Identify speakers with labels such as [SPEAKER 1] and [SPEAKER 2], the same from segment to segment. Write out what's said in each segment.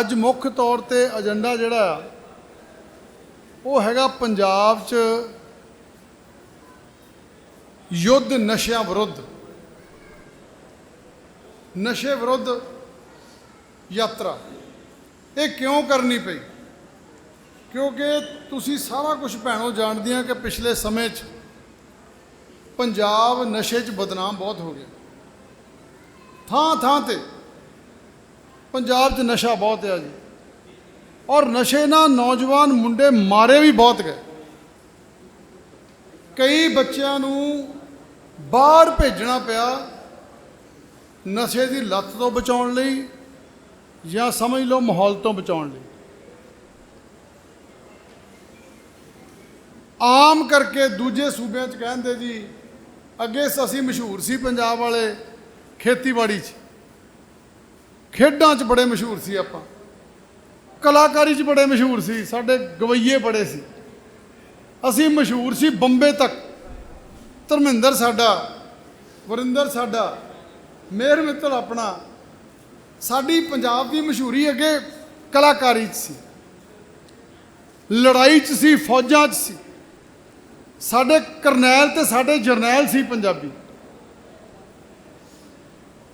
[SPEAKER 1] ਅੱਜ ਮੁੱਖ ਤੌਰ ਤੇ ਏਜੰਡਾ ਜਿਹੜਾ ਆ, ਉਹ ਹੈਗਾ ਪੰਜਾਬ 'ਚ ਯੁੱਧ ਨਸ਼ਿਆਂ ਵਿਰੁੱਧ। ਨਸ਼ੇ ਵਿਰੁੱਧ ਯਾਤਰਾ। ਇਹ ਕਿਉਂ ਕਰਨੀ ਪਈ? ਕਿਉਂਕਿ ਤੁਸੀਂ ਸਾਰਾ ਕੁਝ ਭੈਣੋ ਜਾਣਦੀਆਂ ਕਿ ਪਿਛਲੇ ਸਮੇਂ 'ਚ ਪੰਜਾਬ ਨਸ਼ੇ 'ਚ ਬਦਨਾਮ ਬਹੁਤ ਹੋ ਗਿਆ। ਥਾਂ ਥਾਂ ਤੇ ਪੰਜਾਬ 'ਚ ਨਸ਼ਾ ਬਹੁਤ ਹੈ ਜੀ। ਔਰ ਨਸ਼ੇ ਨਾਲ ਨੌਜਵਾਨ ਮੁੰਡੇ ਮਾਰੇ ਵੀ ਬਹੁਤ ਗਏ। ਕਈ ਬੱਚਿਆਂ ਨੂੰ ਬਾਹਰ ਭੇਜਣਾ ਪਿਆ ਨਸ਼ੇ ਦੀ ਲੱਤ ਤੋਂ ਬਚਾਉਣ ਲਈ ਜਾਂ ਸਮਝ ਲਓ ਮਾਹੌਲ ਤੋਂ ਬਚਾਉਣ ਲਈ। ਆਮ ਕਰਕੇ ਦੂਜੇ ਸੂਬਿਆਂ 'ਚ ਕਹਿੰਦੇ ਜੀ, ਅੱਗੇ ਅਸੀਂ ਮਸ਼ਹੂਰ ਸੀ ਪੰਜਾਬ ਵਾਲੇ ਖੇਤੀਬਾੜੀ 'ਚ। ਖੇਡਾਂ 'ਚ ਬੜੇ ਮਸ਼ਹੂਰ ਸੀ ਆਪਾਂ। ਕਲਾਕਾਰੀ 'ਚ ਬੜੇ ਮਸ਼ਹੂਰ ਸੀ, ਸਾਡੇ ਗਵਈਏ ਬੜੇ ਸੀ। ਅਸੀਂ ਮਸ਼ਹੂਰ ਸੀ ਬੰਬੇ ਤੱਕ। ਧਰਮਿੰਦਰ ਸਾਡਾ, ਵਰਿੰਦਰ ਸਾਡਾ, ਮੇਹਰ ਮਿੱਤਲ ਆਪਣਾ। ਸਾਡੀ ਪੰਜਾਬ ਦੀ ਮਸ਼ਹੂਰੀ ਅੱਗੇ ਕਲਾਕਾਰੀ 'ਚ ਸੀ। ਲੜਾਈ 'ਚ ਸੀ, ਫੌਜਾਂ 'ਚ ਸੀ। ਸਾਡੇ ਕਰਨੈਲ ਤੇ ਸਾਡੇ ਜਰਨੈਲ ਸੀ ਪੰਜਾਬੀ।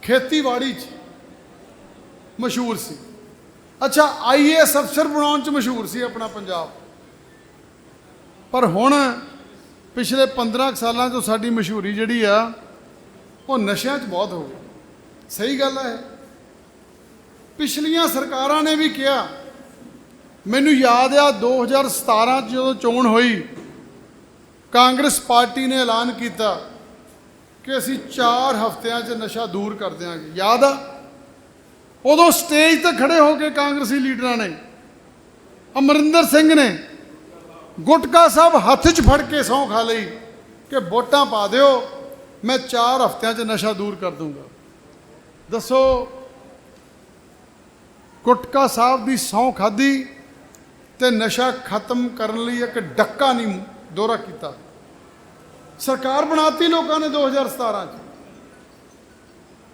[SPEAKER 1] ਖੇਤੀਬਾੜੀ 'ਚ। ਮਸ਼ਹੂਰ ਸੀ। ਅੱਛਾ, ਆਈਏਐਸ ਅਫਸਰ ਬਣਾਉਣ 'ਚ ਮਸ਼ਹੂਰ ਸੀ ਆਪਣਾ ਪੰਜਾਬ। ਪਰ ਹੁਣ ਪਿਛਲੇ 15 ਕੁ ਸਾਲਾਂ ਤੋਂ ਸਾਡੀ ਮਸ਼ਹੂਰੀ ਜਿਹੜੀ ਆ, ਉਹ ਨਸ਼ਿਆਂ 'ਚ ਬਹੁਤ ਹੋ ਗਈ। ਸਹੀ ਗੱਲ ਹੈ ਪਿਛਲੀਆਂ ਸਰਕਾਰਾਂ ਨੇ ਵੀ ਕਿਹਾ, ਮੈਨੂੰ ਯਾਦ ਆ 2017 'ਚ ਜਦੋਂ ਚੋਣ ਹੋਈ, ਕਾਂਗਰਸ ਪਾਰਟੀ ਨੇ ਐਲਾਨ ਕੀਤਾ ਕਿ ਅਸੀਂ 4 ਹਫ਼ਤਿਆਂ 'ਚ ਨਸ਼ਾ ਦੂਰ ਕਰ ਦਿਆਂਗੇ। ਯਾਦ ਆ? ਉਦੋਂ ਸਟੇਜ ਤੇ ਖੜੇ ਹੋ ਕੇ ਕਾਂਗਰਸੀ ਲੀਡਰਾਂ ਨੇ, ਅਮਰਿੰਦਰ ਸਿੰਘ ਨੇ ਗੁਟਕਾ ਸਾਹਿਬ ਹੱਥ 'ਚ ਫੜ ਕੇ ਸਹੁੰ ਖਾ ਲਈ ਕਿ ਵੋਟਾਂ ਪਾ ਦਿਓ, ਮੈਂ 4 ਹਫ਼ਤਿਆਂ 'ਚ ਨਸ਼ਾ ਦੂਰ ਕਰ ਦੂੰਗਾ। ਦੱਸੋ, ਗੁਟਕਾ ਸਾਹਿਬ ਦੀ ਸਹੁੰ ਖਾਦੀ ਤੇ ਨਸ਼ਾ ਖਤਮ ਕਰਨ ਲਈ ਇੱਕ ਡੱਕਾ ਨਹੀਂ ਦੌਰਾ ਕੀਤਾ। ਸਰਕਾਰ ਬਣਾਤੀ ਲੋਕਾਂ ਨੇ 2017 ਚ,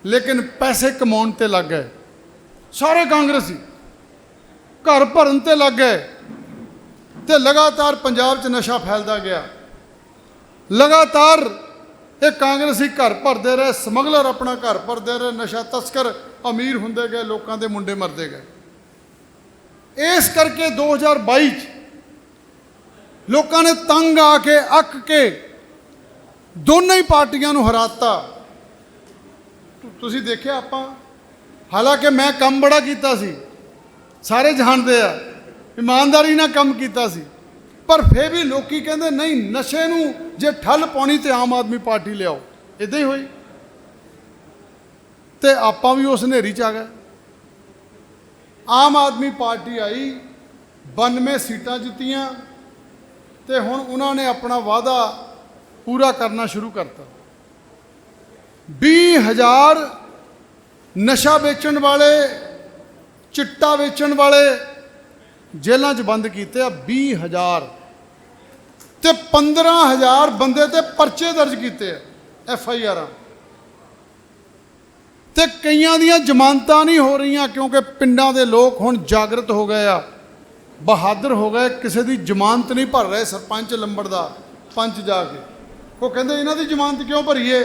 [SPEAKER 1] ਲੇਕਿਨ ਪੈਸੇ ਕਮਾਉਣ ਤੇ ਲੱਗ ਗਏ। ਸਾਰੇ ਕਾਂਗਰਸੀ ਘਰ ਭਰਨ ਤੇ ਲੱਗ ਗਏ ਤੇ ਲਗਾਤਾਰ ਪੰਜਾਬ 'ਚ ਨਸ਼ਾ ਫੈਲਦਾ ਗਿਆ। ਲਗਾਤਾਰ ਇਹ ਕਾਂਗਰਸੀ ਘਰ ਭਰਦੇ ਰਹੇ, ਸਮਗਲਰ ਆਪਣਾ ਘਰ ਭਰਦੇ ਰਹੇ, ਨਸ਼ਾ ਤਸਕਰ ਅਮੀਰ ਹੁੰਦੇ ਗਏ, ਲੋਕਾਂ ਦੇ ਮੁੰਡੇ ਮਰਦੇ ਗਏ। ਇਸ ਕਰਕੇ 2022 ਚ ਲੋਕਾਂ ਨੇ ਤੰਗ ਆ ਕੇ, ਅੱਕ ਕੇ ਦੋਨਾਂ ਹੀ ਪਾਰਟੀਆਂ ਨੂੰ ਹਰਾਤਾ। ਤੁ- ਤੁਸੀਂ ਦੇਖਿਆ ਆਪਾਂ ਹਾਲਾਂਕਿ ਮੈਂ ਕੰਮ ਬੜਾ ਕੀਤਾ ਸੀ। ਸਾਰੇ ਜਾਣਦੇ ਆ, ਇਮਾਨਦਾਰੀ ਨਾਲ ਕੰਮ ਕੀਤਾ ਸੀ। ਪਰ ਫੇਰ ਵੀ ਲੋਕੀ ਕਹਿੰਦੇ, ਨਹੀਂ, ਨਸ਼ੇ ਨੂੰ ਜੇ ਠੱਲ ਪਾਉਣੀ ਤੇ ਆਮ ਆਦਮੀ ਪਾਰਟੀ ਲਿਆਓ। ਇਦਾਂ ਹੀ ਹੋਈ। ਤੇ ਆਪਾਂ ਵੀ ਉਸ ਹਨੇਰੀ ਚ ਆ ਗਏ। ਆਮ ਆਦਮੀ ਪਾਰਟੀ ਆਈ 92 ਸੀਟਾਂ ਜਿੱਤੀਆਂ ਤੇ ਹੁਣ ਉਹਨਾਂ ਨੇ ਆਪਣਾ ਵਾਅਦਾ ਪੂਰਾ ਕਰਨਾ ਸ਼ੁਰੂ ਕਰਤਾ। 20000 ਨਸ਼ਾ ਵੇਚਣ ਵਾਲੇ, ਚਿੱਟਾ ਵੇਚਣ ਵਾਲੇ ਜੇਲ੍ਹਾਂ 'ਚ ਬੰਦ ਕੀਤੇ ਆ 20000 ਤੇ 15000 ਬੰਦੇ ਤੇ ਪਰਚੇ ਦਰਜ ਕੀਤੇ ਆ ਐਫ ਆਈ ਆਰਾਂ। ਤੇ ਕਈਆਂ ਦੀਆਂ ਜ਼ਮਾਨਤਾਂ ਨਹੀਂ ਹੋ ਰਹੀਆਂ ਕਿਉਂਕਿ ਪਿੰਡਾਂ ਦੇ ਲੋਕ ਹੁਣ ਜਾਗਰਤ ਹੋ ਗਏ ਆ, ਬਹਾਦਰ ਹੋ ਗਏ, ਕਿਸੇ ਦੀ ਜ਼ਮਾਨਤ ਨਹੀਂ ਭਰ ਰਹੇ ਸਰਪੰਚ ਲੰਬੜਦਾ, ਪੰਚ ਜਾ ਕੇ। ਉਹ ਕਹਿੰਦੇ, ਇਹਨਾਂ ਦੀ ਜ਼ਮਾਨਤ ਕਿਉਂ ਭਰੀਏ?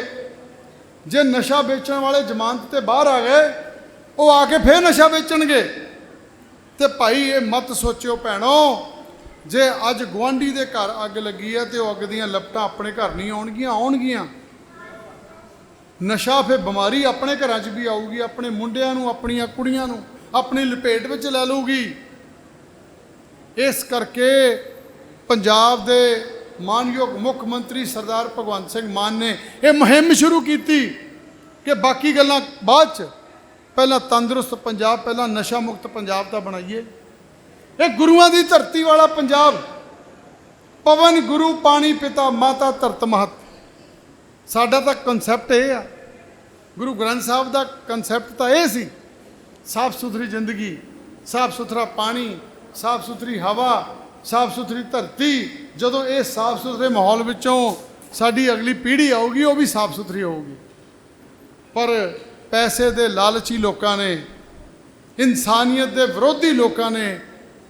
[SPEAKER 1] ਜੇ ਨਸ਼ਾ ਵੇਚਣ ਵਾਲੇ ਜ਼ਮਾਨਤ ਤੇ ਬਾਹਰ ਆ ਗਏ, ਉਹ ਆ ਕੇ ਫੇਰ ਨਸ਼ਾ ਵੇਚਣਗੇ। ਤੇ ਭਾਈ, ਇਹ ਮਤ ਸੋਚਿਓ ਭੈਣੋ, ਜੇ ਅੱਜ ਗਵਾਂਢੀ ਦੇ ਘਰ ਅੱਗ ਲੱਗੀ ਹੈ ਤੇ ਉਹ ਅੱਗ ਦੀਆਂ ਲਪਟਾਂ ਆਪਣੇ ਘਰ ਨਹੀਂ ਆਉਣਗੀਆਂ ਆਉਣਗੀਆਂ। ਨਸ਼ਾ ਫੇ ਬਿਮਾਰੀ ਆਪਣੇ ਘਰਾਂ 'ਚ ਵੀ ਆਊਗੀ, ਆਪਣੇ ਮੁੰਡਿਆਂ ਨੂੰ, ਆਪਣੀਆਂ ਕੁੜੀਆਂ ਨੂੰ, ਆਪਣੀ ਲਪੇਟ ਵਿੱਚ ਲੈ ਲਊਗੀ। ਇਸ ਕਰਕੇ ਪੰਜਾਬ ਦੇ ਮਾਨਯੋਗ ਮੁੱਖ ਮੰਤਰੀ ਸਰਦਾਰ ਭਗਵੰਤ ਸਿੰਘ ਮਾਨ ਨੇ ਇਹ ਮੁਹਿੰਮ ਸ਼ੁਰੂ ਕੀਤੀ ਕਿ ਬਾਕੀ ਗੱਲਾਂ ਬਾਅਦ ਚ ਪਹਿਲਾਂ ਤੰਦਰੁਸਤ ਪੰਜਾਬ, ਪਹਿਲਾਂ ਨਸ਼ਾ ਮੁਕਤ ਪੰਜਾਬ ਦਾ ਬਣਾਈਏ। ਇਹ ਗੁਰੂਆਂ ਦੀ ਧਰਤੀ ਵਾਲਾ ਪੰਜਾਬ, ਪਵਨ ਗੁਰੂ ਪਾਣੀ ਪਿਤਾ ਮਾਤਾ ਧਰਤ ਮਹਤ। ਸਾਡਾ ਤਾਂ ਕਨਸੈਪਟ ਇਹ ਆ। ਗੁਰੂ ਗ੍ਰੰਥ ਸਾਹਿਬ ਦਾ ਕਨਸੈਪਟ ਤਾਂ ਇਹ ਸੀ, ਸਾਫ਼ ਸੁਥਰੀ ਜ਼ਿੰਦਗੀ, ਸਾਫ਼ ਸੁਥਰਾ ਪਾਣੀ, ਸਾਫ਼ ਸੁਥਰੀ ਹਵਾ ਸਾਫ਼ ਸੁਥਰੀ ਧਰਤੀ, ਜਦੋਂ ਇਹ ਸਾਫ਼ ਸੁਥਰੇ ਮਾਹੌਲ ਵਿੱਚੋਂ ਸਾਡੀ ਅਗਲੀ ਪੀੜ੍ਹੀ ਆਊਗੀ, ਉਹ ਵੀ ਸਾਫ਼ ਸੁਥਰੀ ਹੋਊਗੀ। ਪਰ ਪੈਸੇ ਦੇ ਲਾਲਚੀ ਲੋਕਾਂ ਨੇ, ਇਨਸਾਨੀਅਤ ਦੇ ਵਿਰੋਧੀ ਲੋਕਾਂ ਨੇ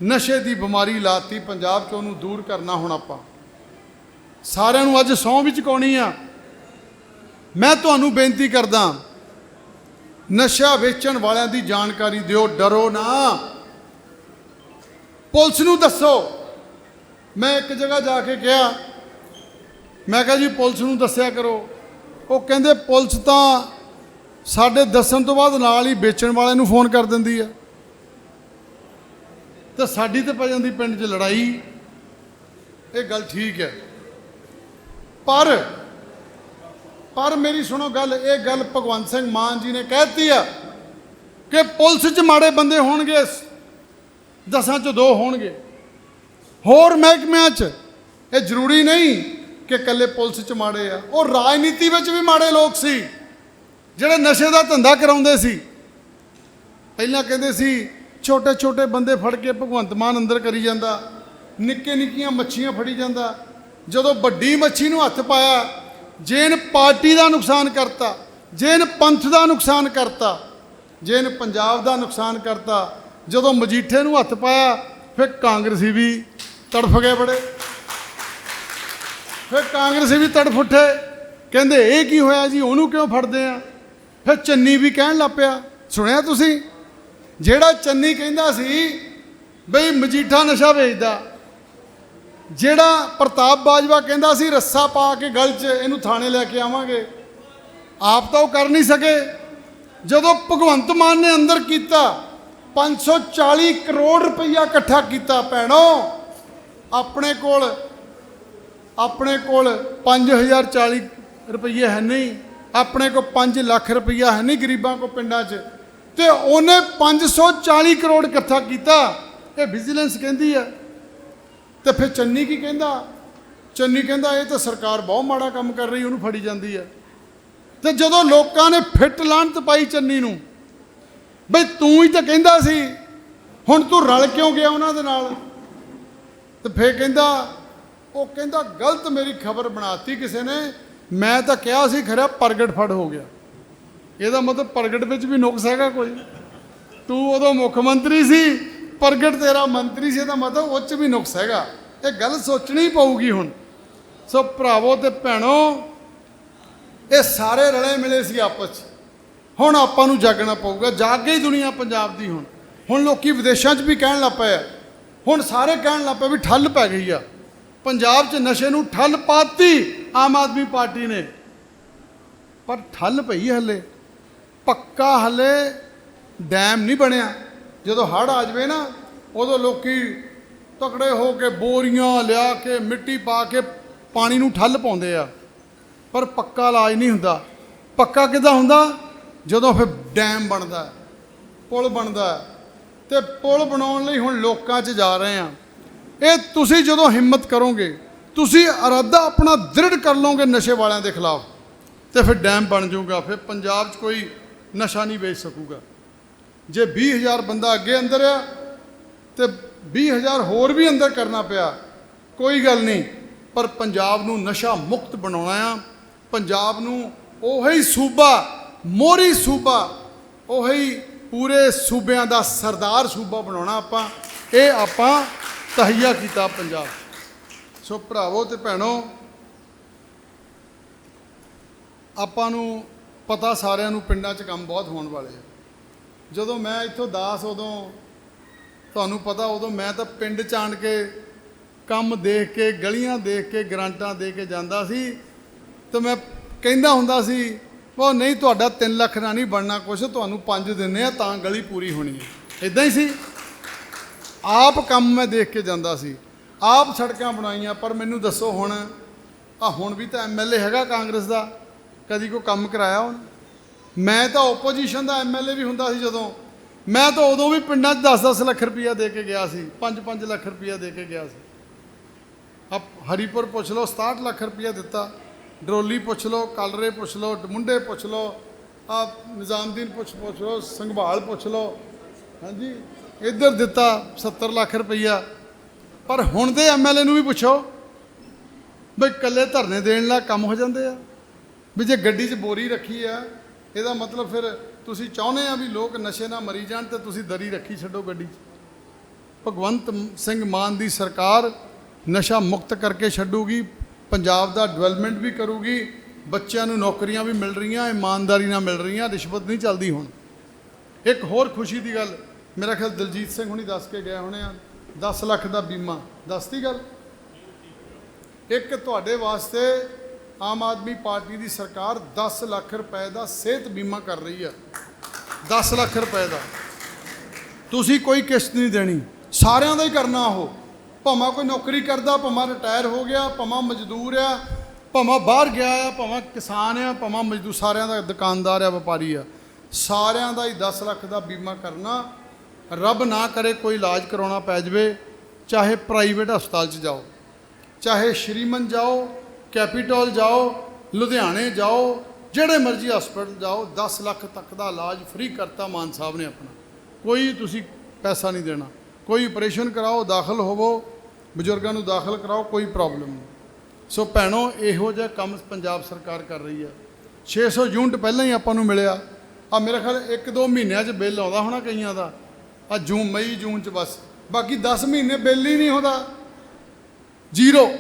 [SPEAKER 1] ਨਸ਼ੇ ਦੀ ਬਿਮਾਰੀ ਲਾਤੀ, ਪੰਜਾਬ 'ਚ ਉਹਨੂੰ ਦੂਰ ਕਰਨਾ ਹੁਣ ਆਪਾਂ। ਸਾਰਿਆਂ ਨੂੰ ਅੱਜ ਸਹੁੰ ਵੀ ਚੁਕਾਉਣੀ ਆ। ਮੈਂ ਤੁਹਾਨੂੰ ਬੇਨਤੀ ਕਰਦਾ, ਨਸ਼ਾ ਵੇਚਣ ਵਾਲਿਆਂ ਦੀ ਜਾਣਕਾਰੀ ਦਿਓ, ਡਰੋ ਨਾ। ਪੁਲਿਸ ਨੂੰ ਦੱਸੋ। ਮੈਂ ਇੱਕ ਜਗ੍ਹਾ ਜਾ ਕੇ ਕਿਹਾ, ਮੈਂ ਕਿਹਾ ਜੀ ਪੁਲਿਸ ਨੂੰ ਦੱਸਿਆ ਕਰੋ। ਉਹ ਕਹਿੰਦੇ ਪੁਲਿਸ ਤਾਂ ਸਾਡੇ ਦੱਸਣ ਤੋਂ ਬਾਅਦ ਨਾਲ ਹੀ ਵੇਚਣ ਵਾਲਿਆਂ ਨੂੰ ਫੋਨ ਕਰ ਦਿੰਦੀ ਆ। ਤੇ ਸਾਡੀ ਤੇ ਪੈ ਜਾਂਦੀ ਪਿੰਡ 'ਚ ਲੜਾਈ। ਇਹ ਗੱਲ ਠੀਕ ਹੈ। ਪਰ ਪਰ ਮੇਰੀ ਸੁਣੋ ਗੱਲ, ਇਹ ਗੱਲ ਭਗਵੰਤ ਸਿੰਘ ਮਾਨ ਜੀ ਨੇ ਕਹਿਤੀ ਆ ਕਿ ਪੁਲਿਸ 'ਚ ਮਾੜੇ ਬੰਦੇ ਹੋਣਗੇ, ਦਸਾਂ 'ਚ ਦੋ ਹੋਣਗੇ। ਹੋਰ ਮਹਿਕਮਿਆਂ 'ਚ। ਇਹ ਜ਼ਰੂਰੀ ਨਹੀਂ ਕਿ ਇਕੱਲੇ ਪੁਲਿਸ 'ਚ ਮਾੜੇ ਆ। ਉਹ ਰਾਜਨੀਤੀ ਵਿੱਚ ਵੀ ਮਾੜੇ ਲੋਕ ਸੀ। ਜਿਹੜੇ ਨਸ਼ੇ ਦਾ ਧੰਦਾ ਕਰਾਉਂਦੇ ਸੀ। ਪਹਿਲਾਂ ਕਹਿੰਦੇ ਸੀ ਛੋਟੇ ਛੋਟੇ ਬੰਦੇ ਫੜ ਕੇ ਭਗਵੰਤ ਮਾਨ ਅੰਦਰ ਕਰੀ ਜਾਂਦਾ। ਨਿੱਕੇ ਨਿੱਕੀਆਂ ਮੱਛੀਆਂ ਫੜੀ ਜਾਂਦਾ। ਜਦੋਂ ਵੱਡੀ ਮੱਛੀ ਨੂੰ ਹੱਥ ਪਾਇਆ, ਜੇਨ ਪਾਰਟੀ ਦਾ ਨੁਕਸਾਨ ਕਰਤਾ, ਜੇਨ ਪੰਥ ਦਾ ਨੁਕਸਾਨ ਕਰਤਾ, ਜੇਨ ਪੰਜਾਬ ਦਾ ਨੁਕਸਾਨ ਕਰਤਾ। ਜਦੋਂ ਮਜੀਠੇ ਨੂੰ ਹੱਥ ਪਾਇਆ, ਫਿਰ ਕਾਂਗਰਸੀ ਵੀ ਤੜਫ ਗਏ ਬੜੇ। ਫਿਰ ਕਾਂਗਰਸੀ ਵੀ ਤੜਫ ਉੱਠੇ। ਕਹਿੰਦੇ, ਇਹ ਕੀ ਹੋਇਆ ਜੀ? ਉਹਨੂੰ ਕਿਉਂ ਫੜਦੇ ਆ? ਫਿਰ ਚੰਨੀ ਵੀ ਕਹਿਣ ਲੱਗ ਪਿਆ, ਸੁਣਿਆ ਤੁਸੀਂ? ਜਿਹੜਾ ਚੰਨੀ ਕਹਿੰਦਾ ਸੀ ਬਈ ਮਜੀਠਾ ਨਸ਼ਾ ਵੇਚਦਾ, ਜਿਹੜਾ ਪ੍ਰਤਾਪ ਬਾਜਵਾ ਕਹਿੰਦਾ ਸੀ ਰੱਸਾ ਪਾ ਕੇ ਗਲ 'ਚ ਇਹਨੂੰ ਥਾਣੇ ਲੈ ਕੇ ਆਵਾਂਗੇ, ਆਪ ਤਾਂ ਉਹ ਕਰ ਨਹੀਂ ਸਕੇ। ਜਦੋਂ ਭਗਵੰਤ ਮਾਨ ਨੇ ਅੰਦਰ ਕੀਤਾ 540 ਕਰੋੜ ਰੁਪਈਆ ਇਕੱਠਾ ਕੀਤਾ, ਭੈਣੋ ਆਪਣੇ ਕੋਲ ਆਪਣੇ ਕੋਲ 5040 ਰੁਪਈਏ ਹੈ ਨਹੀਂ, ਆਪਣੇ ਕੋਲ 5 ਲੱਖ ਰੁਪਈਆ ਹੈ ਨਹੀਂ ਗਰੀਬਾਂ ਕੋ ਪਿੰਡਾਂ 'ਚ। ਤੇ ਉਹਨੇ 540 ਕਰੋੜ ਇਕੱਠਾ ਕੀਤਾ। ਇਹ ਵਿਜੀਲੈਂਸ ਕਹਿੰਦੀ ਹੈ ਤੇ ਫਿਰ ਚੰਨੀ ਕੀ ਕਹਿੰਦਾ? ਚੰਨੀ ਕਹਿੰਦਾ, ਇਹ ਤਾਂ ਸਰਕਾਰ ਬਹੁਤ ਮਾੜਾ ਕੰਮ ਕਰ ਰਹੀ, ਉਹਨੂੰ ਫੜੀ ਜਾਂਦੀ ਹੈ ਤੇ ਜਦੋਂ ਲੋਕਾਂ ਨੇ ਫਿੱਟ ਲਾਂਤ ਪਾਈ ਚੰਨੀ ਨੂੰ, ਬਈ ਤੂੰ ਹੀ ਤਾਂ ਕਹਿੰਦਾ ਸੀ, ਹੁਣ ਤੂੰ ਰਲ ਕਿਉਂ ਗਿਆ ਉਹਨਾਂ ਦੇ ਨਾਲ? ਤੇ ਫੇਰ ਕਹਿੰਦਾ, ਉਹ ਕਹਿੰਦਾ, ਗਲਤ ਮੇਰੀ ਖਬਰ ਬਣਾਤੀ ਕਿਸੇ ਨੇ। ਮੈਂ ਤਾਂ ਕਿਹਾ ਸੀ ਖਰਾ ਪ੍ਰਗਟ ਫੜ ਹੋ ਗਿਆ। ਇਹਦਾ ਮਤਲਬ ਪ੍ਰਗਟ ਵਿੱਚ ਵੀ ਨੁਕਸ ਹੈਗਾ ਕੋਈ। ਤੂੰ ਉਦੋਂ ਮੁੱਖ ਮੰਤਰੀ ਸੀ, ਪ੍ਰਗਟ ਤੇਰਾ ਮੰਤਰੀ ਸੀ, ਇਹਦਾ ਮਤਲਬ ਉਹ 'ਚ ਵੀ ਨੁਕਸ ਹੈਗਾ। ਇਹ ਗੱਲ ਸੋਚਣੀ ਪਊਗੀ ਹੁਣ। ਸੋ ਭਰਾਵੋ ਤੇ ਭੈਣੋ, ਇਹ ਸਾਰੇ ਰਲੇ ਮਿਲੇ ਸੀ ਆਪਸ 'ਚ। ਹੁਣ ਆਪਾਂ ਨੂੰ ਜਾਗਣਾ ਪਊਗਾ। ਜਾਗ ਗਈ ਦੁਨੀਆ ਪੰਜਾਬ ਦੀ ਹੁਣ। ਹੁਣ ਲੋਕੀ ਵਿਦੇਸ਼ਾਂ 'ਚ ਵੀ ਕਹਿਣ ਲੱਗ ਪਏ ਆ। ਹੁਣ ਸਾਰੇ ਕਹਿਣ ਲੱਗ ਪਏ ਵੀ ਠੱਲ ਪੈ ਗਈ ਆ। ਪੰਜਾਬ 'ਚ ਨਸ਼ੇ ਨੂੰ ਠੱਲ ਪਾਤੀ ਆਮ ਆਦਮੀ ਪਾਰਟੀ ਨੇ। ਪਰ ਠੱਲ ਪਈ ਹਲੇ। ਪੱਕਾ ਹਲੇ ਡੈਮ ਨਹੀਂ ਬਣਿਆ। ਜਦੋਂ ਹੜ੍ਹ ਆ ਜਾਵੇ ਨਾ, ਉਦੋਂ ਲੋਕੀ ਤਕੜੇ ਹੋ ਕੇ ਬੋਰੀਆਂ ਲਿਆ ਕੇ, ਮਿੱਟੀ ਪਾ ਕੇ ਪਾਣੀ ਨੂੰ ਠੱਲ ਪਾਉਂਦੇ ਆ। ਪਰ ਪੱਕਾ ਇਲਾਜ ਨਹੀਂ ਹੁੰਦਾ। ਪੱਕਾ ਕਿੱਦਾਂ ਹੁੰਦਾ? ਜਦੋਂ ਫਿਰ ਡੈਮ ਬਣਦਾ, ਪੁਲ ਬਣਦਾ ਤੇ ਪੁਲ ਬਣਾਉਣ ਲਈ ਹੁਣ ਲੋਕਾਂ 'ਚ ਜਾ ਰਹੇ ਆ ਇਹ ਤੁਸੀਂ ਜਦੋਂ ਹਿੰਮਤ ਕਰੋਗੇ, ਤੁਸੀਂ ਇਰਾਦਾ ਆਪਣਾ ਦ੍ਰਿੜ ਕਰ ਲਓਗੇ ਨਸ਼ੇ ਵਾਲਿਆਂ ਦੇ ਖਿਲਾਫ। ਤੇ ਫਿਰ ਡੈਮ ਬਣ ਜਾਊਗਾ, ਫਿਰ ਪੰਜਾਬ 'ਚ ਕੋਈ ਨਸ਼ਾ ਨਹੀਂ ਵੇਚ ਸਕੂਗਾ। ਜੇ 20000 ਬੰਦਾ ਅੱਗੇ ਅੰਦਰ ਆ, ਤੇ 20000 ਹੋਰ ਵੀ ਅੰਦਰ ਕਰਨਾ ਪਿਆ, ਕੋਈ ਗੱਲ ਨਹੀਂ। ਪਰ ਪੰਜਾਬ ਨੂੰ ਨਸ਼ਾ ਮੁਕਤ ਬਣਾਉਣਾ ਆ। ਪੰਜਾਬ ਨੂੰ ਉਹੀ ਸੂਬਾ ਮੋਰੀ ਸੂਬਾ, ਉਹੀ ਪੂਰੇ ਸੂਬਿਆਂ ਦਾ ਸਰਦਾਰ ਸੂਬਾ ਬਣਾਉਣਾ ਆਪਾਂ, ਇਹ ਆਪਾਂ ਤਹਈਆ ਕੀਤਾ ਪੰਜਾਬ। ਸੋ ਭਰਾਵੋ ਤੇ ਭੈਣੋ, ਆਪਾਂ ਨੂੰ ਪਤਾ ਸਾਰਿਆਂ ਨੂੰ ਪਿੰਡਾਂ 'ਚ ਕੰਮ ਬਹੁਤ ਹੋਣ ਵਾਲੇ ਆ। ਜਦੋਂ ਮੈਂ ਇੱਥੋਂ ਦਾਸ ਉਦੋਂ, ਤੁਹਾਨੂੰ ਪਤਾ ਉਦੋਂ ਮੈਂ ਤਾਂ ਪਿੰਡ 'ਚ ਆਣ ਕੇ ਕੰਮ ਦੇਖ ਕੇ, ਗਲੀਆਂ ਦੇਖ ਕੇ, ਗਰਾਂਟਾਂ ਦੇ ਕੇ ਜਾਂਦਾ ਸੀ, ਤੇ ਮੈਂ ਕਹਿੰਦਾ ਹੁੰਦਾ ਸੀ ਉਹ ਨਹੀਂ, ਤੁਹਾਡਾ 3 ਲੱਖ ਨਾਲ ਨਹੀਂ ਬਣਨਾ ਕੁਛ, ਤੁਹਾਨੂੰ 5 ਦਿੰਨੇ ਆ, ਤਾਂ ਗਲੀ ਪੂਰੀ ਹੋਣੀ ਹੈ। ਇਦਾਂ ਹੀ ਸੀ। ਆਪ ਕੰਮ ਮੈਂ ਦੇਖ ਕੇ ਜਾਂਦਾ ਸੀ। ਆਪ ਸੜਕਾਂ ਬਣਾਈਆਂ, ਪਰ ਮੈਨੂੰ ਦੱਸੋ ਹੁਣ ਆ ਹੁਣ ਵੀ ਤਾਂ ਐਮਐਲਏ ਹੈਗਾ ਕਾਂਗਰਸ ਦਾ, ਕਦੀ ਕੋਈ ਕੰਮ ਕਰਾਇਆ ਉਹਨੇ? ਮੈਂ ਤਾਂ ਆਪੋਜੀਸ਼ਨ ਦਾ ਐਮਐਲਏ ਵੀ ਹੁੰਦਾ ਸੀ ਜਦੋਂ। ਮੈਂ ਤਾਂ ਉਦੋਂ ਵੀ ਪਿੰਡਾਂ 'ਚ 10-10 ਲੱਖ ਰੁਪਈਆ ਦੇ ਕੇ ਗਿਆ ਸੀ 5-5 ਲੱਖ ਰੁਪਈਆ ਦੇ ਕੇ ਗਿਆ ਸੀ। ਆਪ ਹਰੀਪੁਰ ਪੁੱਛ ਲਓ 67 ਲੱਖ ਰੁਪਈਆ ਦਿੱਤਾ। ਡਰੋਲੀ ਪੁੱਛ ਲਓ, ਕਲਰੇ ਪੁੱਛ ਲਓ ਡਮੁੰਡੇ ਪੁੱਛ ਲਓ, ਆ ਨਿਜ਼ਾਮਦੀਨ ਪੁੱਛ ਪੁੱਛ ਲਓ, ਸੰਘਵਾਲ ਪੁੱਛ ਲਓ। ਹਾਂਜੀ, ਇੱਧਰ ਦਿੱਤਾ 70 ਲੱਖ ਰੁਪਈਆ। ਪਰ ਹੁਣ ਦੇ ਐਮਐਲਏ ਨੂੰ ਵੀ ਪੁੱਛੋ, ਬਈ ਕੱਲੇ ਧਰਨੇ ਦੇਣ ਨਾਲ ਕੰਮ ਹੋ ਜਾਂਦੇ ਆ। ਵੀ ਜੇ ਗੱਡੀ 'ਚ ਬੋਰੀ ਰੱਖੀ ਆ, ਇਹਦਾ ਮਤਲਬ ਫਿਰ ਤੁਸੀਂ ਚਾਹੁੰਦੇ ਆ ਵੀ ਲੋਕ ਨਸ਼ੇ ਨਾਲ ਮਰੀ ਜਾਣ ਤੇ ਤੁਸੀਂ ਦਰੀ ਰੱਖੀ ਛੱਡੋ ਗੱਡੀ 'ਚ। ਭਗਵੰਤ ਸਿੰਘ ਮਾਨ ਦੀ ਸਰਕਾਰ ਨਸ਼ਾ ਮੁਕਤ ਕਰਕੇ ਛੱਡੂਗੀ ਪੰਜਾਬ ਦਾ ਡਿਵੈਲਪਮੈਂਟ ਵੀ ਕਰੂਗੀ, ਬੱਚਿਆਂ ਨੂੰ ਨੌਕਰੀਆਂ ਵੀ ਮਿਲ ਰਹੀਆਂ, ਇਮਾਨਦਾਰੀ ਨਾਲ ਮਿਲ ਰਹੀਆਂ, ਰਿਸ਼ਵਤ ਨਹੀਂ ਚੱਲਦੀ ਹੁਣ। ਇੱਕ ਹੋਰ ਖੁਸ਼ੀ ਦੀ ਗੱਲ, ਮੇਰਾ ਖਿਆਲ ਦਲਜੀਤ ਸਿੰਘ ਹੁਣੀ ਦੱਸ ਕੇ ਗਏ ਹੋਣੇ ਆ 10 ਲੱਖ ਦਾ ਬੀਮਾ। ਦੱਸਦੀ ਗੱਲ? ਇੱਕ ਤੁਹਾਡੇ ਵਾਸਤੇ ਆਮ ਆਦਮੀ ਪਾਰਟੀ ਦੀ ਸਰਕਾਰ 10 ਲੱਖ ਰੁਪਏ ਦਾ ਸਿਹਤ ਬੀਮਾ ਕਰ ਰਹੀ ਆ। 10 ਲੱਖ ਰੁਪਏ ਦਾ। ਤੁਸੀਂ ਕੋਈ ਕਿਸ਼ਤ ਨਹੀਂ ਦੇਣੀ। ਸਾਰਿਆਂ ਦਾ ਹੀ ਕਰਨਾ ਉਹ। ਭਾਵੇਂ ਕੋਈ ਨੌਕਰੀ ਕਰਦਾ, ਭਾਵੇਂ ਰਿਟਾਇਰ ਹੋ ਗਿਆ, ਭਾਵੇਂ ਮਜ਼ਦੂਰ ਆ, ਭਾਵੇਂ ਬਾਹਰ ਗਿਆ ਆ, ਭਾਵੇਂ ਕਿਸਾਨ ਆ, ਭਾਵੇਂ ਮਜ਼ਦੂਰ ਸਾਰਿਆਂ ਦਾ ਦੁਕਾਨਦਾਰ ਆ, ਵਪਾਰੀ ਆ। ਸਾਰਿਆਂ ਦਾ ਹੀ 10 ਲੱਖ ਦਾ ਬੀਮਾ ਕਰਨਾ, ਰੱਬ ਨਾ ਕਰੇ ਕੋਈ ਇਲਾਜ ਕਰਾਉਣਾ ਪੈ ਜਾਵੇ, ਚਾਹੇ ਪ੍ਰਾਈਵੇਟ ਹਸਪਤਾਲ 'ਚ ਜਾਓ, ਚਾਹੇ ਸ਼੍ਰੀਮਨ ਜਾਓ, ਕੈਪੀਟਲ ਜਾਓ, ਲੁਧਿਆਣੇ ਜਾਓ, ਜਿਹੜੇ ਮਰਜ਼ੀ ਹਸਪਤਾਲ ਜਾਓ 10 ਲੱਖ ਤੱਕ ਦਾ ਇਲਾਜ ਫ੍ਰੀ ਕਰਤਾ ਮਾਨ ਸਾਹਿਬ ਨੇ ਆਪਣਾ। ਕੋਈ ਤੁਸੀਂ ਪੈਸਾ ਨਹੀਂ ਦੇਣਾ। ਕੋਈ ਆਪਰੇਸ਼ਨ ਕਰਾਓ, ਦਾਖਲ ਹੋਵੋ ਬਜ਼ੁਰਗਾਂ ਨੂੰ ਦਾਖਲ ਕਰਾਓ, ਕੋਈ ਪ੍ਰੋਬਲਮ ਨਹੀਂ। ਸੋ ਭੈਣੋ, ਇਹੋ ਜਿਹਾ ਕੰਮ ਪੰਜਾਬ ਸਰਕਾਰ ਕਰ ਰਹੀ ਹੈ। 600 ਯੂਨਿਟ ਪਹਿਲਾਂ ਹੀ ਆਪਾਂ ਨੂੰ ਮਿਲਿਆ। ਆ ਮੇਰੇ ਖਿਆਲ 1-2 ਮਹੀਨਿਆਂ 'ਚ ਬਿੱਲ ਆਉਂਦਾ ਹੋਣਾ ਕਈਆਂ ਦਾ। ਆ ਜੂਨ, ਮਈ, ਜੂਨ 'ਚ ਬਸ। ਬਾਕੀ 10 ਮਹੀਨੇ ਬਿੱਲ ਹੀ ਨਹੀਂ ਹੁੰਦਾ। ਜ਼ੀਰੋ।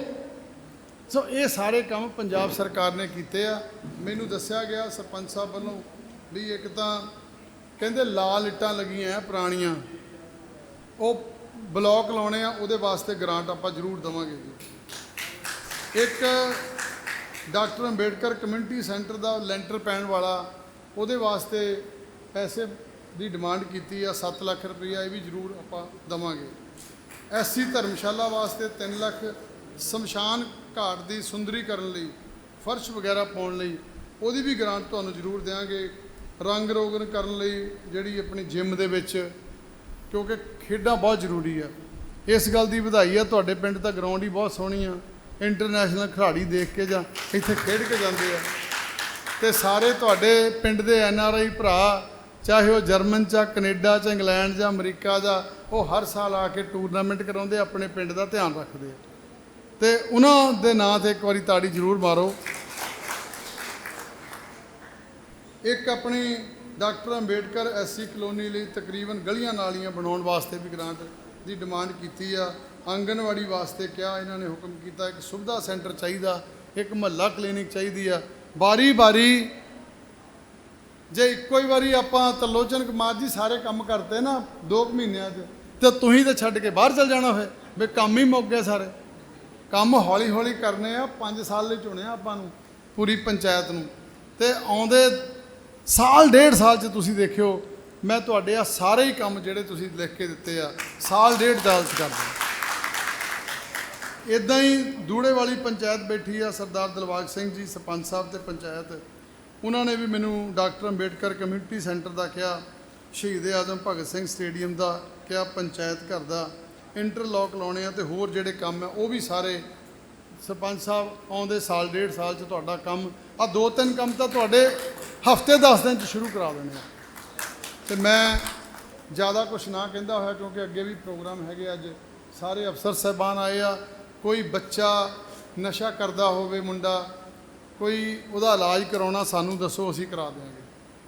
[SPEAKER 1] ਸੋ ਇਹ ਸਾਰੇ ਕੰਮ ਪੰਜਾਬ ਸਰਕਾਰ ਨੇ ਕੀਤੇ ਆ। ਮੈਨੂੰ ਦੱਸਿਆ ਗਿਆ ਸਰਪੰਚ ਸਾਹਿਬ ਵੱਲੋਂ ਵੀ ਇੱਕ ਤਾਂ ਕਹਿੰਦੇ ਲਾਲ ਇੱਟਾਂ ਲੱਗੀਆਂ ਆ ਪੁਰਾਣੀਆਂ। ਉਹ ਬਲੌਕ ਲਾਉਣੇ ਆ, ਉਹਦੇ ਵਾਸਤੇ ਗ੍ਰਾਂਟ ਆਪਾਂ ਜ਼ਰੂਰ ਦੇਵਾਂਗੇ ਜੀ। ਇੱਕ ਡਾਕਟਰ ਅੰਬੇਡਕਰ ਕਮਿਊਨਿਟੀ ਸੈਂਟਰ ਦਾ ਲੈਂਟਰ ਪੈਣ ਵਾਲਾ, ਉਹਦੇ ਵਾਸਤੇ ਪੈਸੇ ਦੀ ਡਿਮਾਂਡ ਕੀਤੀ ਆ 7 ਲੱਖ ਰੁਪਈਆ, ਇਹ ਵੀ ਜ਼ਰੂਰ ਆਪਾਂ ਦਵਾਂਗੇ। ਐਸਸੀ ਧਰਮਸ਼ਾਲਾ ਵਾਸਤੇ 3 ਲੱਖ, ਸ਼ਮਸ਼ਾਨ ਘਾਟ ਦੀ ਸੁੰਦਰੀਕਰਨ ਲਈ ਫਰਸ਼ ਵਗੈਰਾ ਪਾਉਣ ਲਈ, ਉਹਦੀ ਵੀ ਗ੍ਰਾਂਟ ਤੁਹਾਨੂੰ ਜ਼ਰੂਰ ਦੇਵਾਂਗੇ ਰੰਗ ਰੋਗਨ ਕਰਨ ਲਈ ਜਿਹੜੀ ਆਪਣੀ ਜਿਮ ਦੇ ਵਿੱਚ ਕਿਉਂਕਿ ਖੇਡਾਂ ਬਹੁਤ ਜ਼ਰੂਰੀ ਆ। ਇਸ ਗੱਲ ਦੀ ਵਧਾਈ ਆ ਤੁਹਾਡੇ ਪਿੰਡ ਤਾਂ ਗਰਾਊਂਡ ਹੀ ਬਹੁਤ ਸੋਹਣੀ ਆ। ਇੰਟਰਨੈਸ਼ਨਲ ਖਿਡਾਰੀ ਦੇਖ ਕੇ ਜਾਂ ਇੱਥੇ ਖੇਡ ਕੇ ਜਾਂਦੇ ਆ। ਤੇ ਸਾਰੇ ਤੁਹਾਡੇ ਪਿੰਡ ਦੇ ਐਨ ਆਰ ਆਈ ਭਰਾ ਚਾਹੇ ਉਹ ਜਰਮਨ ਚ ਆ, ਕੈਨੇਡਾ ਚ ਇੰਗਲੈਂਡ ਜਾਂ ਅਮਰੀਕਾ ਦਾ ਉਹ ਹਰ ਸਾਲ ਆ ਕੇ ਟੂਰਨਾਮੈਂਟ ਕਰਾਉਂਦੇ ਆਪਣੇ ਪਿੰਡ ਦਾ ਧਿਆਨ ਰੱਖਦੇ ਆ। ਤੇ ਉਹਨਾਂ ਦੇ ਨਾਂ ਤੇ ਇੱਕ ਵਾਰੀ ਤਾੜੀ ਜ਼ਰੂਰ ਮਾਰੋ। ਇੱਕ ਆਪਣੀ ਡਾਕਟਰ ਅੰਬੇਡਕਰ ਐਸਸੀ ਕਲੋਨੀ ਲਈ ਤਕਰੀਬਨ ਗਲੀਆਂ ਨਾਲੀਆਂ ਬਣਾਉਣ ਵਾਸਤੇ ਵੀ ਗ੍ਰਾਂਟ ਦੀ ਡਿਮਾਂਡ ਕੀਤੀ ਆ। ਆਂਗਨਵਾੜੀ ਵਾਸਤੇ ਕਿਹਾ ਇਹਨਾਂ ਨੇ ਹੁਕਮ ਕੀਤਾ, ਇੱਕ ਸੁਵਿਧਾ ਸੈਂਟਰ ਚਾਹੀਦਾ, ਇੱਕ ਮਹੱਲਾ ਕਲੀਨਿਕ ਚਾਹੀਦੀ ਆ। ਬਾਰੀ ਬਾਰੀ ਜੇ ਇੱਕੋ ਹੀ ਵਾਰੀ ਆਪਾਂ ਤਲੋਚਨ ਕੁਮਾਰ ਜੀ ਸਾਰੇ ਕੰਮ ਕਰਤੇ ਨਾ 2 ਮਹੀਨਿਆਂ 'ਚ, ਤੇ ਤੁਸੀਂ ਤਾਂ ਛੱਡ ਕੇ ਬਾਹਰ ਚਲ ਜਾਣਾ ਹੋਏ ਵੀ ਕੰਮ ਹੀ ਮੁੱਕ ਗਏ ਸਾਰੇ। ਕੰਮ ਹੌਲੀ ਹੌਲੀ ਕਰਨੇ ਆ 5 ਸਾਲ ਲਈ ਚੁਣਿਆ ਆਪਾਂ ਨੂੰ ਪੂਰੀ ਪੰਚਾਇਤ ਨੂੰ। ਤੇ ਆਉਂਦੇ ਸਾਲ, ਡੇਢ ਸਾਲ 'ਚ ਤੁਸੀਂ ਦੇਖਿਓ, ਮੈਂ ਤੁਹਾਡੇ ਆ ਸਾਰੇ ਹੀ ਕੰਮ ਜਿਹੜੇ ਤੁਸੀਂ ਲਿਖ ਕੇ ਦਿੱਤੇ ਆ, ਸਾਲ, ਡੇਢ ਸਾਲ 'ਚ ਕਰਦੇ ਦਿਓ ਇਦਾਂ ਹੀ ਦੂੜੇ ਵਾਲੀ ਪੰਚਾਇਤ ਬੈਠੀ ਆ, ਸਰਦਾਰ ਦਿਲਬਾਗ ਸਿੰਘ ਜੀ, ਸਰਪੰਚ ਸਾਹਿਬ ਤੇ ਪੰਚਾਇਤ। ਉਹਨਾਂ ਨੇ ਵੀ ਮੈਨੂੰ ਡਾਕਟਰ ਅੰਬੇਡਕਰ ਕਮਿਊਨਿਟੀ ਸੈਂਟਰ ਦਾ ਕਿਹਾ, ਸ਼ਹੀਦ ਆਜ਼ਮ ਭਗਤ ਸਿੰਘ ਸਟੇਡੀਅਮ ਦਾ ਕਿਹਾ, ਪੰਚਾਇਤ ਘਰ ਦਾ। ਇੰਟਰਲੌਕ ਲਾਉਣੇ ਆ ਤੇ ਹੋਰ ਜਿਹੜੇ ਕੰਮ ਆ, ਉਹ ਵੀ ਸਾਰੇ ਸਰਪੰਚ ਸਾਹਿਬ ਆਉਂਦੇ ਸਾਲ, ਡੇਢ ਸਾਲ ਚ ਤੁਹਾਡਾ ਕੰਮ। ਆ ਦੋ ਤਿੰਨ ਕੰਮ ਤਾਂ ਤੁਹਾਡੇ ਹਫ਼ਤੇ 10 ਦਿਨ ਚ ਸ਼ੁਰੂ ਕਰਾ ਦੇਣੇ ਆ। ਤੇ ਮੈਂ ਜ਼ਿਆਦਾ ਕੁਝ ਨਾ ਕਹਿੰਦਾ ਹੋਇਆ ਕਿਉਂਕਿ ਅੱਗੇ ਵੀ ਪ੍ਰੋਗਰਾਮ ਹੈਗੇ ਅੱਜ ਸਾਰੇ ਅਫਸਰ ਸਾਹਿਬਾਨ ਆਏ ਆ। ਕੋਈ ਬੱਚਾ ਨਸ਼ਾ ਕਰਦਾ ਹੋਵੇ ਮੁੰਡਾ, ਕੋਈ ਉਹਦਾ ਇਲਾਜ ਕਰਾਉਣਾ ਸਾਨੂੰ ਦੱਸੋ, ਅਸੀਂ ਕਰਾ ਦਿਆਂਗੇ।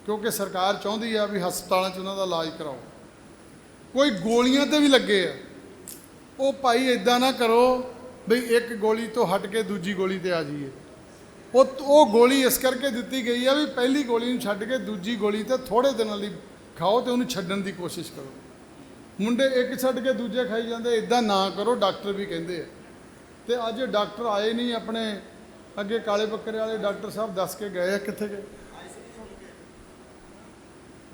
[SPEAKER 1] ਕਿਉਂਕਿ ਸਰਕਾਰ ਚਾਹੁੰਦੀ ਆ ਵੀ ਹਸਪਤਾਲਾਂ 'ਚ ਉਹਨਾਂ ਦਾ ਇਲਾਜ ਕਰਾਓ। ਕੋਈ ਗੋਲੀਆਂ ਤੇ ਵੀ ਲੱਗੇ ਆ। ਉਹ ਭਾਈ ਇਦਾਂ ਨਾ ਕਰੋ ਬਈ ਇੱਕ ਗੋਲੀ ਤੋਂ ਹਟ ਕੇ ਦੂਜੀ ਗੋਲੀ ਤੇ ਆ ਜਾਈਏ। ਉਹ ਉਹ ਗੋਲੀ ਇਸ ਕਰਕੇ ਦਿੱਤੀ ਗਈ ਆ ਵੀ ਪਹਿਲੀ ਗੋਲੀ ਨੂੰ ਛੱਡ ਕੇ ਦੂਜੀ ਗੋਲੀ ਤੇ ਥੋੜੇ ਦਿਨਾਂ ਲਈ ਖਾਓ ਤੇ ਉਹਨੂੰ ਛੱਡਣ ਦੀ ਕੋਸ਼ਿਸ਼ ਕਰੋ। ਮੁੰਡੇ ਇੱਕ ਛੱਡ ਕੇ ਦੂਜੇ ਖਾਈ ਜਾਂਦੇ ਇਦਾਂ ਨਾ ਕਰੋ, ਡਾਕਟਰ ਵੀ ਕਹਿੰਦੇ ਆ। ਤੇ ਅੱਜ ਡਾਕਟਰ ਆਏ ਨਹੀਂ, ਆਪਣੇ ਅੱਗੇ ਕਾਲੇ ਬੱਕਰੇ ਵਾਲੇ ਡਾਕਟਰ ਸਾਹਿਬ ਦੱਸ ਕੇ ਗਏ ਆ ਕਿੱਥੇ ਗਏ।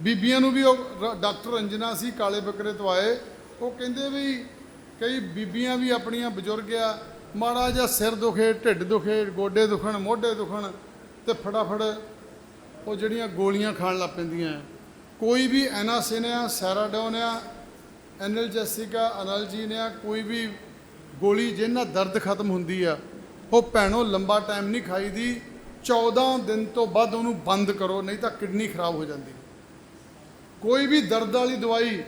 [SPEAKER 1] ਬੀਬੀਆਂ ਨੂੰ ਵੀ ਉਹ ਡਾਕਟਰ ਰੰਜਨਾ ਸੀ, ਕਾਲੇ ਬੱਕਰੇ ਤੋਂ ਆਏ। ਉਹ ਕਹਿੰਦੇ ਵੀ ਕਈ ਬੀਬੀਆਂ ਵੀ ਆਪਣੀਆਂ ਬਜ਼ੁਰਗ ਆ ਮਾੜਾ ਜਿਹਾ ਸਿਰ ਦੁਖੇ, ਢਿੱਡ ਦੁਖੇ, ਗੋਡੇ ਦੁਖਣ, ਮੋਢੇ ਦੁਖਣ ਤੇ ਫਟਾਫਟ ਉਹ ਜਿਹੜੀਆਂ ਗੋਲੀਆਂ ਖਾਣ ਲੱਗ ਪੈਂਦੀਆਂ ਆ। ਕੋਈ ਵੀ ਐਨਾਸਿਨਿਆ ਆ ਐਨਲਜੈਸਿਕਾ ਆ ਕੋਈ ਵੀ ਗੋਲੀ ਜਿਹਨਾਂ ਦਰਦ ਖਤਮ ਹੁੰਦੀ ਆ, ਉਹ ਭੈਣੋ ਲੰਬਾ ਟਾਈਮ ਨਹੀਂ ਖਾਈਦੀ 14 ਦਿਨ ਤੋਂ ਬਾਅਦ ਉਹਨੂੰ ਬੰਦ ਕਰੋ, ਨਹੀਂ ਤਾਂ ਕਿਡਨੀ ਖਰਾਬ ਹੋ ਜਾਂਦੀ ਕੋਈ ਵੀ ਦਰਦ ਵਾਲੀ ਦਵਾਈ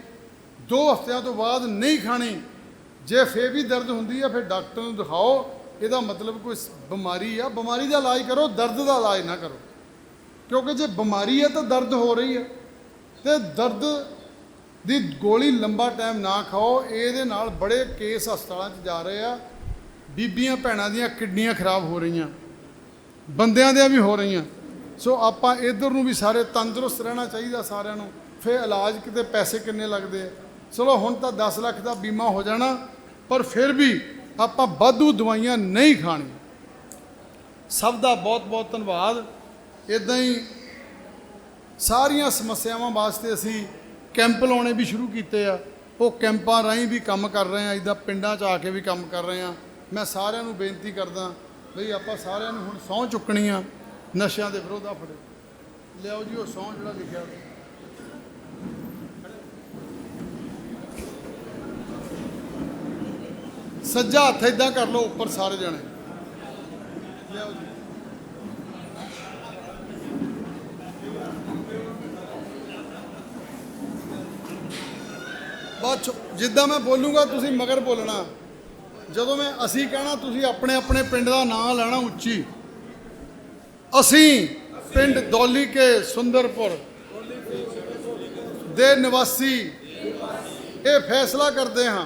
[SPEAKER 1] 2 ਹਫ਼ਤਿਆਂ ਤੋਂ ਬਾਅਦ ਨਹੀਂ ਖਾਣੀ ਜੇ ਫੇਰ ਵੀ ਦਰਦ ਹੁੰਦੀ ਆ, ਫਿਰ ਡਾਕਟਰ ਨੂੰ ਦਿਖਾਓ, ਇਹਦਾ ਮਤਲਬ ਕੋਈ ਬਿਮਾਰੀ ਆ। ਬਿਮਾਰੀ ਦਾ ਇਲਾਜ ਕਰੋ, ਦਰਦ ਦਾ ਇਲਾਜ ਨਾ ਕਰੋ। ਕਿਉਂਕਿ ਜੇ ਬਿਮਾਰੀ ਆ, ਤਾਂ ਦਰਦ ਹੋ ਰਹੀ ਆ। ਤੇ ਦਰਦ ਦੀ ਗੋਲੀ ਲੰਬਾ ਟਾਈਮ ਨਾ ਖਾਓ, ਇਹਦੇ ਨਾਲ ਬੜੇ ਕੇਸ ਹਸਪਤਾਲਾਂ 'ਚ ਜਾ ਰਹੇ ਆ। ਬੀਬੀਆਂ ਭੈਣਾਂ ਦੀਆਂ ਕਿਡਨੀਆਂ ਖਰਾਬ ਹੋ ਰਹੀਆਂ। ਬੰਦਿਆਂ ਦੀਆਂ ਵੀ ਹੋ ਰਹੀਆਂ। ਸੋ ਆਪਾਂ ਇਧਰ ਨੂੰ ਵੀ ਸਾਰੇ ਤੰਦਰੁਸਤ ਰਹਿਣਾ ਚਾਹੀਦਾ ਸਾਰਿਆਂ ਨੂੰ। ਫਿਰ ਇਲਾਜ ਕਿਤੇ ਪੈਸੇ ਕਿੰਨੇ ਲੱਗਦੇ ਆ। ਚਲੋ ਹੁਣ ਤਾਂ 10 ਲੱਖ ਦਾ ਬੀਮਾ ਹੋ ਜਾਣਾ। ਪਰ ਫਿਰ ਵੀ ਆਪਾਂ ਵਾਧੂ ਦਵਾਈਆਂ ਨਹੀਂ ਖਾਣੀਆਂ। ਸਭ ਦਾ ਬਹੁਤ ਬਹੁਤ ਧੰਨਵਾਦ। ਇਦਾਂ ਹੀ ਸਾਰੀਆਂ ਸਮੱਸਿਆਵਾਂ ਵਾਸਤੇ ਅਸੀਂ ਕੈਂਪ ਲਾਉਣੇ ਵੀ ਸ਼ੁਰੂ ਕੀਤੇ ਆ। ਉਹ ਕੈਂਪਾਂ ਰਾਹੀਂ ਵੀ ਕੰਮ ਕਰ ਰਹੇ ਆ ਇਦਾਂ ਪਿੰਡਾਂ 'ਚ ਆ ਕੇ ਵੀ ਕੰਮ ਕਰ ਰਹੇ ਆ ਮੈਂ ਸਾਰਿਆਂ ਨੂੰ ਬੇਨਤੀ ਕਰਦਾ ਬਈ ਆਪਾਂ ਸਾਰਿਆਂ ਨੂੰ ਹੁਣ ਸਹੁੰ ਚੁੱਕਣੀ ਆ। ਨਸ਼ਿਆਂ ਦੇ ਵਿਰੋਧ ਆ ਫੜੇ। ਲਿਆਓ ਜੀ, ਉਹ ਸਹੁੰ ਜਿਹੜਾ ਲਿਖਿਆ। ਸੱਜਾ ਹੱਥ ਇਦਾਂ ਕਰ ਲਓ, ਉੱਪਰ ਸਾਰੇ ਜਣੇ। ਲਿਆਓ ਜੀ ਬਸ ਜਿੱਦਾਂ ਮੈਂ ਬੋਲੂੰਗਾ, ਤੁਸੀਂ ਮਗਰ ਬੋਲਣਾ। ਜਦੋਂ ਮੈਂ ਅਸੀਂ ਕਹਿਣਾ, ਤੁਸੀਂ ਆਪਣੇ ਆਪਣੇ ਪਿੰਡ ਦਾ ਨਾਮ ਲੈਣਾ ਉੱਚੀ। ਅਸੀਂ ਪਿੰਡ ਦੌਲੀ ਕੇ ਸੁੰਦਰਪੁਰ ਦੇ ਨਿਵਾਸੀ। ਇਹ ਫੈਸਲਾ ਕਰਦੇ ਹਾਂ।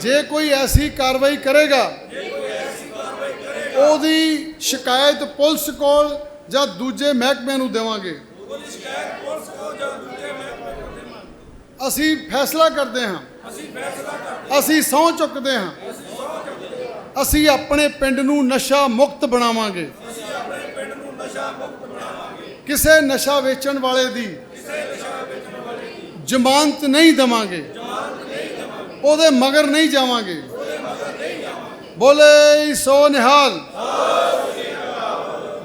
[SPEAKER 1] ਜੇ ਕੋਈ ਐਸੀ ਕਾਰਵਾਈ ਕਰੇਗਾ, ਉਹਦੀ ਸ਼ਿਕਾਇਤ ਪੁਲਿਸ ਕੋਲ ਜਾਂ ਦੂਜੇ ਮਹਿਕਮੇ ਨੂੰ ਦੇਵਾਂਗੇ। ਅਸੀਂ ਫੈਸਲਾ ਕਰਦੇ ਹਾਂ। ਅਸੀਂ ਸਹੁੰ ਚੁੱਕਦੇ ਹਾਂ। ਅਸੀਂ ਆਪਣੇ ਪਿੰਡ ਨੂੰ ਨਸ਼ਾ ਮੁਕਤ ਬਣਾਵਾਂਗੇ। ਕਿਸੇ ਨਸ਼ਾ ਵੇਚਣ ਵਾਲੇ ਦੀ ਜ਼ਮਾਨਤ ਨਹੀਂ ਦਵਾਂਗੇ। ਉਹਦੇ ਮਗਰ ਨਹੀਂ ਜਾਵਾਂਗੇ। ਬੋਲੇ ਸੋ ਨਿਹਾਲ।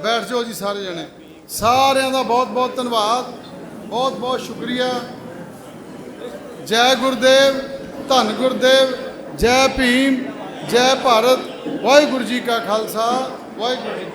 [SPEAKER 1] ਬੈਠ ਜਾਓ ਜੀ ਸਾਰੇ ਜਣੇ। ਸਾਰਿਆਂ ਦਾ ਬਹੁਤ ਬਹੁਤ ਧੰਨਵਾਦ। ਬਹੁਤ ਬਹੁਤ ਸ਼ੁਕਰੀਆ। ਜੈ ਗੁਰਦੇਵ, ਧੰਨ ਗੁਰਦੇਵ, ਜੈ ਭੀਮ, ਜੈ ਭਾਰਤ। ਵਾਹਿਗੁਰੂ ਜੀ ਕਾ ਖਾਲਸਾ, ਵਾਹਿਗੁਰੂ ਜੀ